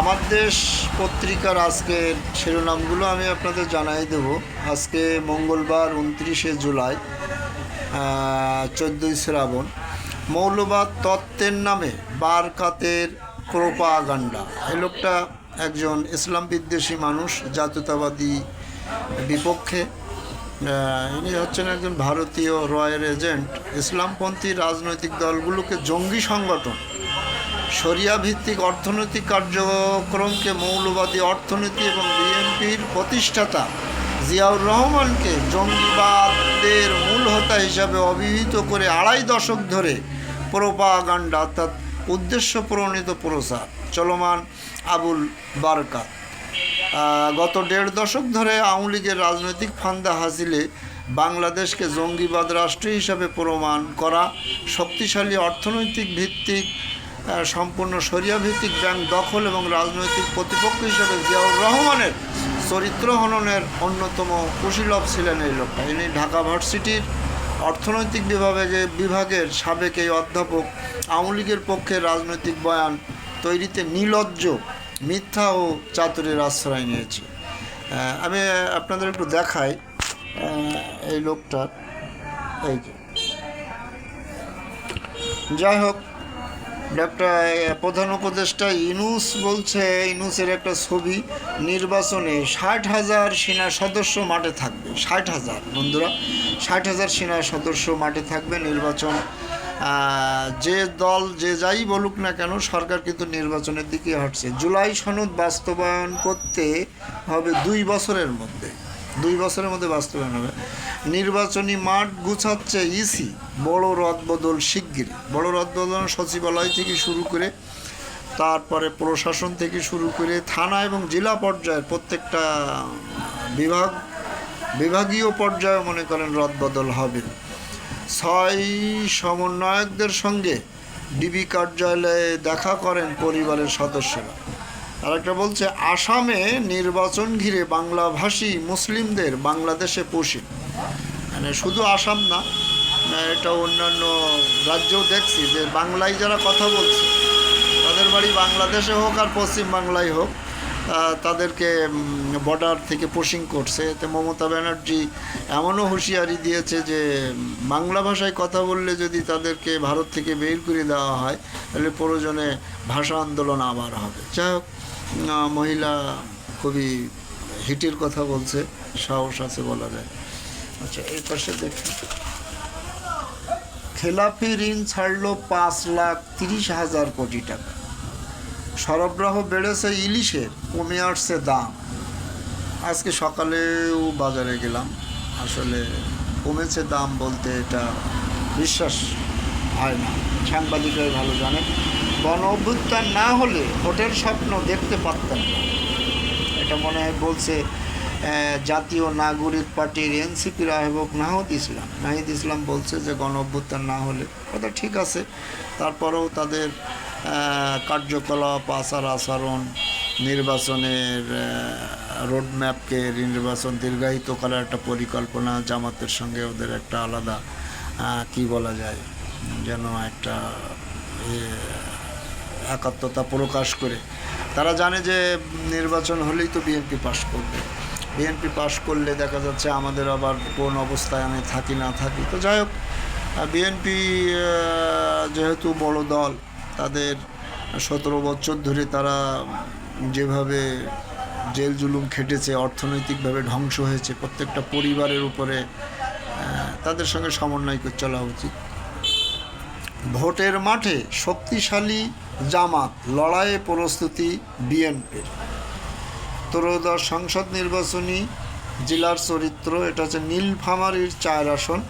আমার দেশ পত্রিকার আজকের শিরোনামগুলো আমি আপনাদের জানাই দেব। আজকে মঙ্গলবার উনত্রিশে জুলাই চোদ্দোই শ্রাবণ। মৌলবাদ তত্ত্বের নামে বারকাতের প্রোপাগান্ডা। এই লোকটা একজন ইসলাম বিদ্বেষী মানুষ, জাতীয়তাবাদী বিপক্ষে। ইনি হচ্ছেন একজন ভারতীয় রয়্যাল এজেন্ট। ইসলামপন্থী রাজনৈতিক দলগুলোকে জঙ্গি সংগঠন শরিয়া ভিত্তিক অর্থনৈতিক কার্যক্রমকে মৌলবাদী অর্থনীতি এবং বিএনপির প্রতিষ্ঠাতা জিয়াউর রহমানকে জঙ্গিবাদের মূল হোতা হিসাবে অভিহিত করে আড়াই দশক ধরে প্রোপাগান্ডা অর্থাৎ উদ্দেশ্য প্রণীত প্রসার চলমান আবুল বারকাত আহ, গত দেড় দশক ধরে আওয়ামী লীগের রাজনৈতিক ফান্দা হাসিলে বাংলাদেশকে জঙ্গিবাদ রাষ্ট্র হিসাবে প্রমাণ করা শক্তিশালী অর্থনৈতিক ভিত্তিক সম্পূর্ণ সরিয়া ভিত্তিক ব্যাংক দখল এবং রাজনৈতিক প্রতিপক্ষ হিসেবে জিয়াউর রহমানের চরিত্র হননের অন্যতম কুশীলভ ছিলেন এই লোকটা। ইনি ঢাকা ভার্সিটির অর্থনৈতিক বিভাগে যে বিভাগের সাবেক এই অধ্যাপক, আওয়ামী লীগের পক্ষে রাজনৈতিক বয়ান তৈরিতে নিলজ্জ, মিথ্যা ও চাতুরের আশ্রয় নিয়েছে। আমি আপনাদের একটু দেখাই এই লোকটার, এই যাই হোক ডাক্তার প্রধান উপদেষ্টা ইনুস বলছে, ইনুসের একটা ছবি, নির্বাচনে ষাট হাজার সেনা সদস্য মাঠে থাকবে, ষাট হাজার, বন্ধুরা, ষাট হাজার সেনা সদস্য মাঠে থাকবে নির্বাচন। যে দল যে যাই বলুক না কেন, সরকার কিন্তু নির্বাচনের দিকে হাঁটছে। জুলাই সনদ বাস্তবায়ন করতে হবে দুই বছরের মধ্যে। দুই বছরের মধ্যে বাস্তবায়ন হবে। নির্বাচনী মাঠ গুছাচ্ছে ইসি, বড় রদবদল শিগগিরই। বড় রদবদল সচিবালয় থেকে শুরু করে, তারপরে প্রশাসন থেকে শুরু করে থানা এবং জেলা পর্যায়ের প্রত্যেকটা বিভাগ, বিভাগীয় পর্যায়ে মনে করেন রদবদল হবে। ছয় সমন্বয়কদের সঙ্গে ডিবি কার্যালয়ে দেখা করেন পরিবারের সদস্যরা। আরেকটা বলছে, আসামে নির্বাচন ঘিরে বাংলাভাষী মুসলিমদের বাংলাদেশে পুষি। মানে শুধু আসাম না এটা অন্যান্য রাজ্যেও দেখছি যে বাংলায় যারা কথা বলছে, তাদের বাড়ি বাংলাদেশে হোক আর পশ্চিম বাংলায় হোক তাদেরকে বর্ডার থেকে পোশিং করছে। এতে মমতা ব্যানার্জি এমনও হুঁশিয়ারি দিয়েছে যে, বাংলা ভাষায় কথা বললে যদি তাদেরকে ভারত থেকে বের করে দেওয়া হয়, তাহলে প্রয়োজনে ভাষা আন্দোলন আবার হবে। যাই হোক মহিলা খুবই হিটের কথা বলছে, সাহস আছে বলা যায়। আচ্ছা এই পাশে দেখি। খেলাপি ঋণ ছাড়লো পাঁচ লাখ তিরিশ হাজার কোটি টাকা। সরবরাহ বেড়েছে ইলিশের, কমে আসছে দাম। আজকে সকালেও বাজারে গেলাম। আসলে কমেছে দাম বলতে এটা বিশ্বাস হয় না। সাংবাদিকরাই ভালো জানেন। গণ অভ্যুত্থান না হলে ভোটের স্বপ্ন দেখতে পারতেন না। এটা মনে হয় বলছে জাতীয় নাগরিক পার্টির এনসিপির আহ্বক নাহিদ ইসলাম। নাহিদ ইসলাম বলছে যে গণ অভ্যুত্থান না হলে। কথা ঠিক আছে। তারপরেও তাদের কার্যকলাপ, আচার আচরণ, নির্বাচনের রোডম্যাপকে নির্বাচন দীর্ঘায়িত করার একটা পরিকল্পনা, জামাতের সঙ্গে ওদের একটা আলাদা কি বলা যায়, যেন একটা একাত্মতা প্রকাশ করে। তারা জানে যে নির্বাচন হলেই তো বিএনপি পাশ করবে। বিএনপি পাশ করলে দেখা যাচ্ছে আমাদের আবার কোন অবস্থায় আমি থাকি, না থাকি। তো যাই হোক বিএনপি যেহেতু বড় দল, তাদের সতেরো বছর ধরে তারা যেভাবে জেল জুলুম খেটেছে, অর্থনৈতিকভাবে ধ্বংস হয়েছে, প্রত্যেকটা পরিবারের উপরে তাদের সঙ্গে সমন্বয় করে চলা উচিত। ভোটের মাঠে শক্তিশালী জামাত লড়াইয়ে প্রস্তুতি বিএনপির। ত্রয়োদশ সংসদ নির্বাচনী জেলার চরিত্র, এটা হচ্ছে নীলফামারীর চার আসন।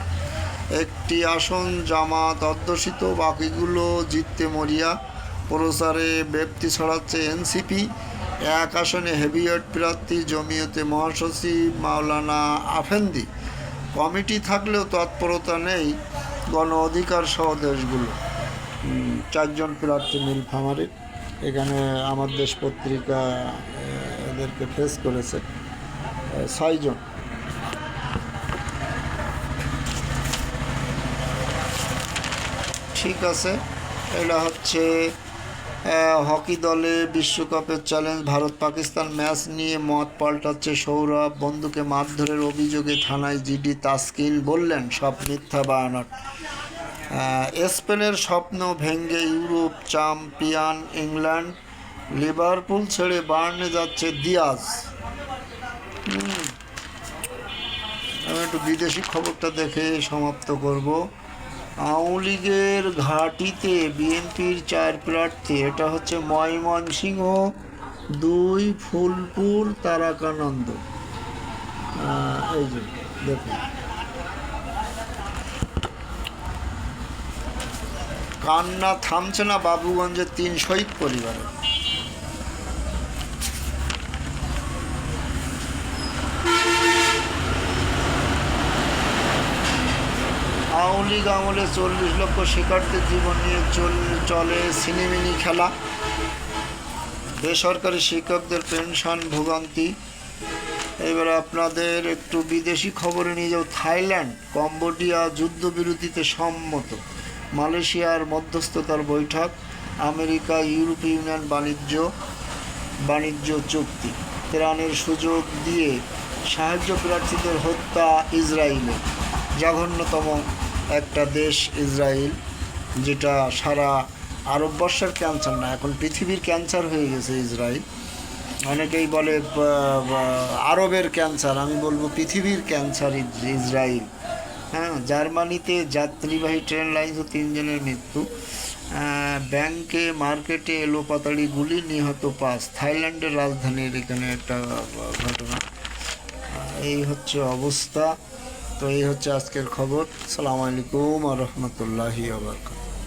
একটি আসন জামাত অধ্যুষিত, বাকিগুলো জিততে মরিয়া। প্রচারে ব্যক্তি ছড়াচ্ছে এনসিপি। এক আসনে হেভিওয়েট প্রার্থী, জমিয়তে মহাসচিব মাওলানা আফেন্দি। কমিটি থাকলেও তৎপরতা নেই গণ অধিকার সহ দেশগুলো। চারজন প্রার্থী নীলফামারীর এখানে আমার দেশ পত্রিকা এদেরকে ফেস করেছে ছয়জন। ঠিক আছে এটা হচ্ছে হকি দলে বিশ্বকাপের চ্যালেঞ্জ ভারত পাকিস্তান ম্যাচ নিয়ে মত পাল্টাচ্ছে সৌরভ। বন্ধুকে মারধরের অভিযোগে থানায় জিডি তাসকিন বললেন, সব মিথ্যা বায়ানট স্পেনের স্বপ্ন ভেঙ্গে ইউরোপ চ্যাম্পিয়ন ইংল্যান্ড, লিভারপুল ছেড়ে বার্নে যাচ্ছে দিয়াজ। আমি একটু বিদেশি খবরটা দেখে সমাপ্ত করব। আওয়ামী লীগের ঘাটিতে বিএনপির চার প্রার্থী, এটা হচ্ছে ময়মনসিংহ, দুই ফুলপুর, তারাকানন্দ। এই যে, দেখুন। কান্না থামছে না বাবুগঞ্জের তিন শহীদ পরিবারের আওয়ামী আমলে চল্লিশ লক্ষ শিক্ষার্থীর জীবন নিয়ে চল চলে সিনেমিনি খেলা। বেসরকারি শিক্ষকদের পেনশন ভোগান্তি। এবার আপনাদের একটু বিদেশি খবরে নিয়ে যাও থাইল্যান্ড, কম্বোডিয়া যুদ্ধবিরতিতে সম্মত। মালয়েশিয়ার মধ্যস্থতার বৈঠক, আমেরিকা ইউরোপীয় ইউনিয়ন বাণিজ্য বাণিজ্য চুক্তি। ত্রাণের সুযোগ দিয়ে সাহায্য প্রার্থীদের হত্যা ইসরায়েলে জঘন্যতম একটা দেশ ইসরায়েল, যেটা সারা আরববর্ষের ক্যান্সার না, এখন পৃথিবীর ক্যান্সার হয়ে গেছে ইসরায়েল। অনেকেই বলে আরবের ক্যান্সার, আমি বলব পৃথিবীর ক্যান্সার ইস- ইসরায়েল। হ্যাঁ জার্মানিতে যাত্রীবাহী ট্রেন লাইনসে তিনজনের মৃত্যু। ব্যাংকে, মার্কেটে এলো পাতাড়ি গুলি নিহত পাঁচ। থাইল্যান্ডের রাজধানীর এখানে একটা ঘটনা। এই হচ্ছে অবস্থা। তো এই হচ্ছে আজকের খবর। সালাম আলাইকুম রহমতুল্লাহি আবরকাত